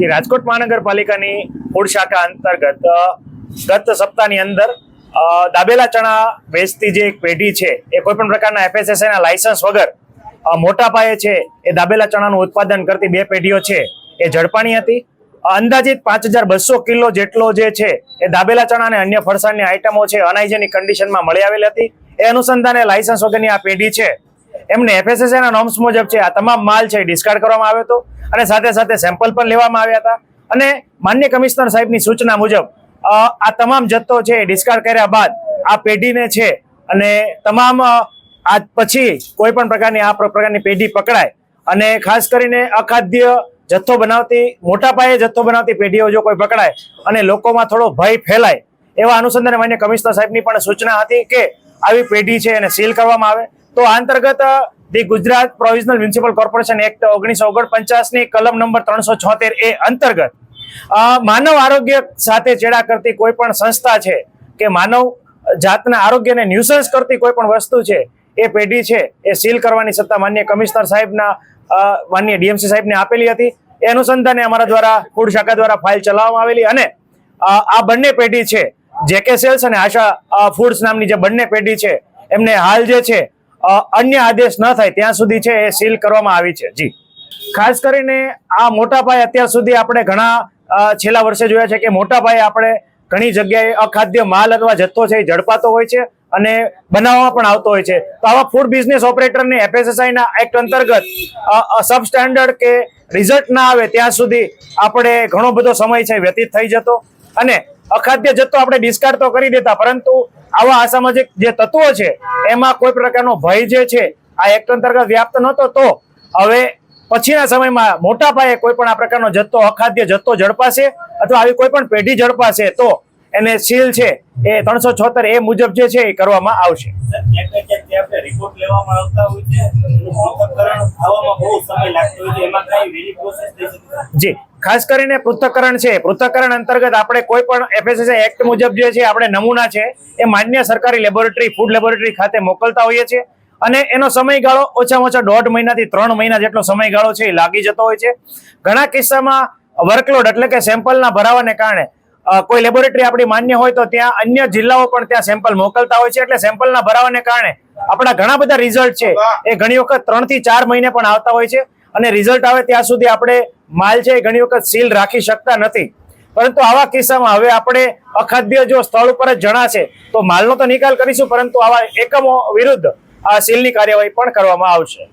જે રાજકોટ મહાનગરપાલિકાની ફૂડ શાખા અંતર્ગત ગત સપ્તાહની અંદર દાબેલા ચણા વેચતી જે એક પેઢી છે, એ કોઈ પણ પ્રકારના FSSAI ના લાયસન્સ વગર મોટા પાયે છે, એ દાબેલા ચણાનું ઉત્પાદન કરતી બે પેઢીઓ છે, એ ઝડપાણી હતી. અંદાજિત પાંચ હજાર બસો કિલો જેટલો જે છે, એ દાબેલા ચણા અને અન્ય ફરસાણની આઇટમો છે અનહાઇજેનિક કન્ડિશનમાં મળી આવેલી હતી. એ અનુસંધાને લાયસન્સ વગરની આ પેઢી છે એમને ના નોર્મ્સ મુજબ છે, આ તમામ માલ છે ડિસ્કાર્ડ કરવામાં આવ્યો હતો અને સાથે સાથે સેમ્પલ પણ લેવામાં આવ્યા હતા. અને માન્ય કમિશનર સાહેબની સૂચના મુજબ આ તમામ જથ્થો છે ડિસ્કાર્ડ કર્યા બાદ આ પેઢીને છે અને તમામ આ પછી કોઈ પણ પ્રકારની આ પ્રકારની પેઢી પકડાય. અને ખાસ કરીને અખાદ્ય જથ્થો બનાવતી, મોટા પાયે જથ્થો બનાવતી પેઢીઓ જો કોઈ પકડાય અને લોકોમાં થોડો ભય ફેલાય, એવા અનુસંધાને માન્ય કમિશનર સાહેબની પણ સૂચના હતી કે આવી પેઢી છે એને સીલ કરવામાં આવે. તો આ અંતર્ગત the Gujarat provisional municipal corporation act ઓગણીસો ઓગણપચાસની કલમ નંબર ત્રણસો છોતેર એ અંતર્ગત માનવ આરોગ્ય સાથે ચેડા કરતી કોઈ પણ સંસ્થા છે કે માનવ જાતના આરોગ્યને ન્યુસન્સ કરતી કોઈ પણ વસ્તુ છે, એ પેઢી છે, એ સીલ કરવાની સત્તા માન્ય કમિશનર સાહેબના માન્ય ડીએમસી સાહેબને આપેલી હતી. એ અનુસંધાને અમારા દ્વારા, ફૂડ શાખા દ્વારા ફાઇલ ચલાવવામાં આવેલી અને આ બંને પેઢી છે જેકે સેલ્સ અને આશા ફૂડ્સ નામની જે બંને પેઢી છે, એમને હાલ જે છે અન્ય આદેશ ન થાય, ત્યાં સુધી છે એ સીલ કરવામાં આવી છે. જી. ખાસ કરીને આ મોટા પાયે અત્યાર સુધી આપણે ઘણા છેલ્લા વર્ષે જોયા છે કે મોટા પાયે આપણે ઘણી જગ્યાએ અખાદ્ય માલ અથવા જથ્થો છે એ ઝડપાતો હોય છે અને બનાવવામાં પણ આવતો હોય છે. તો આવા ફૂડ બિઝનેસ ઓપરેટરને એફએસએસઆઈના એક્ટ અંતર્ગત સબ સ્ટેન્ડર્ડ કે રિઝલ્ટ ના આવે ત્યાં સુધી આપણે ઘણો બધો સમય છે વ્યતીત થઈ જતો. અને અખાદ્ય જથ્થો આપણે ડિસ્કાર્ડ તો કરી દેતા, પરંતુ આવા અસામાજિક જે તત્વો છે એમાં કોઈ પ્રકારનો ભય જે છે આ એક્ટ અંતર્ગત વ્યાપ્ત નહોતો તો હવે પછીના સમયમાં મોટા પાયે કોઈ પણ આ પ્રકારનો જથ્થો અખાદ્ય જથ્થો ઝડપાશે અથવા આવી કોઈ પણ પેઢી ઝડપાશે તો એને સીલ છે એ ત્રણસો છોતેર એ મુજબ જે છે એ કરવામાં આવશે. જે. ખાસ કરીને પૃથ્થકરણ છે. પૃથ્થકરણ અંતર્ગત આપણે કોઈ પણ એફએસએસઆઈ એક્ટ મુજબ જે છે, આપણે નમૂના છે, એ માન્ય સરકારી લેબોરેટરી ફૂડ લેબોરેટરી ખાતે મોકલતા હોઈએ છીએ. અને એનો સમયગાળો ઓછામાં ઓછા દોઢ મહિનાથી ત્રણ મહિના જેટલો સમયગાળો છે એ લાગી જતો હોય છે. ઘણા કિસ્સામાં વર્કલોડ એટલે કે સેમ્પલના ભરાવાને કારણે કોઈ લેબોરેટરી આપણી માન્ય હોય તો ત્યાં અન્ય જિલ્લાઓ પણ ત્યાં સેમ્પલ મોકલતા હોય છે. એટલે સેમ્પલના ભરાવાને કારણે આપણા ઘણા બધા રિઝલ્ટ છે, એ ઘણી વખત ત્રણથી ચાર મહિને પણ આવતા હોય છે. અને રિઝલ્ટ આવે ત્યાં સુધી આપણે માલ છે ઘણી વખત સીલ રાખી શકતા નથી. પરંતુ આવા કિસ્સામાં હવે આપણે અખાદ્ય જો સ્થળ ઉપર જ જણાશે, તો માલનો તો નિકાલ કરીશું, પરંતુ આવા એકમો વિરુદ્ધ આ સીલની કાર્યવાહી પણ કરવામાં આવશે.